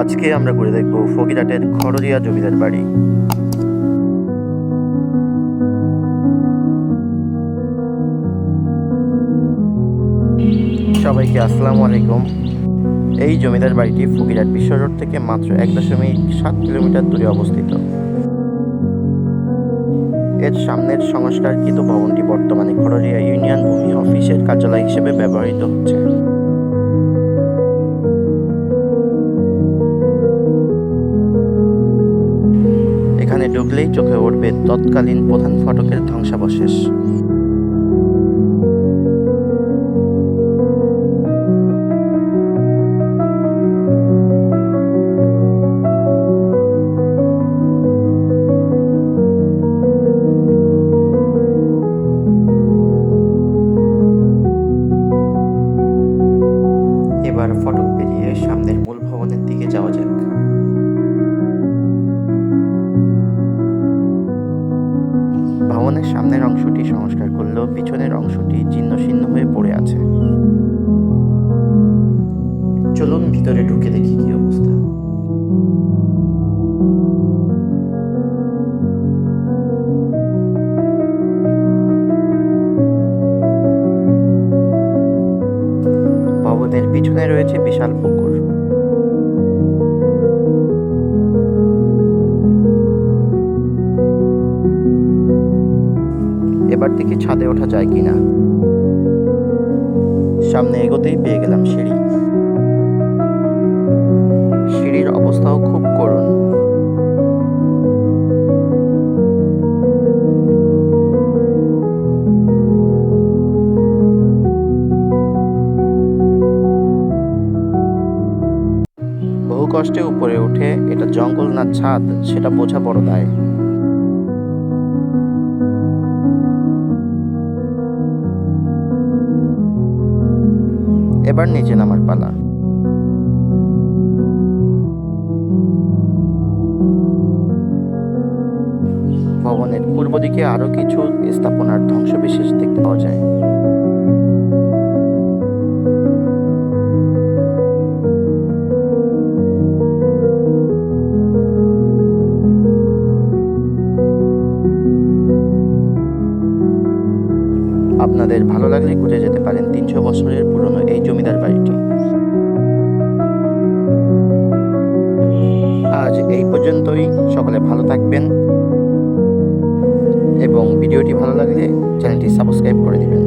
আজকে আমরা ঘুরে দেখব ফকিরহাটের খড়রিয়া জমিদার বাড়ি। সবাইকে আসসালামু আলাইকুম। এই জমিদার বাড়িটি ফকিরাট বিশ্ব রোড থেকে মাত্র এক দশমিক সাত কিলোমিটার দূরে অবস্থিত। এর সামনের সংস্কারকৃত ভবনটি বর্তমানে খড়রিয়া ইউনিয়ন ভূমি অফিসের কার্যালয় হিসেবে ব্যবহৃত হচ্ছে। ঢুকলেই চোখে উঠবে তৎকালীন প্রধান ফটকের ধ্বংসাবশেষ। এবার ফটক পেরিয়ে সামনের মূল ভবনের দিকে যাওয়া যাক। ভবনের সামনের অংশটি সংস্কার করলেও পিছনের অংশটি শীর্ণ হয়ে পড়ে আছে। চলুন ভিতরে ঢুকে দেখি কি অবস্থা। ভবনের পিছনে রয়েছে বিশাল পুকুর। এবার থেকে ছাদে ওঠা যায় কিনা। সামনে এগোতেই পেয়ে গেলাম সিঁড়ি। সিঁড়ির অবস্থাও খুব করুণ। বহু কষ্টে উপরে উঠে এটা জঙ্গল না ছাদ, সেটা বোঝা বড় দায়। এবার নিচে নামার পালা। ভবনের পূর্ব দিকে আরও কিছু স্থাপনার ধ্বংসবিশেষ দেখতে আপনাদের ভালো লাগলে ঘুরে যেতে পারেন তিনশো বছরের পুরনো এই জমিদার বাড়িটি। আজ এই পর্যন্তই। সকলে ভালো থাকবেন। এবং ভিডিওটি ভালো লাগলে চ্যানেলটি সাবস্ক্রাইব করে দিবেন।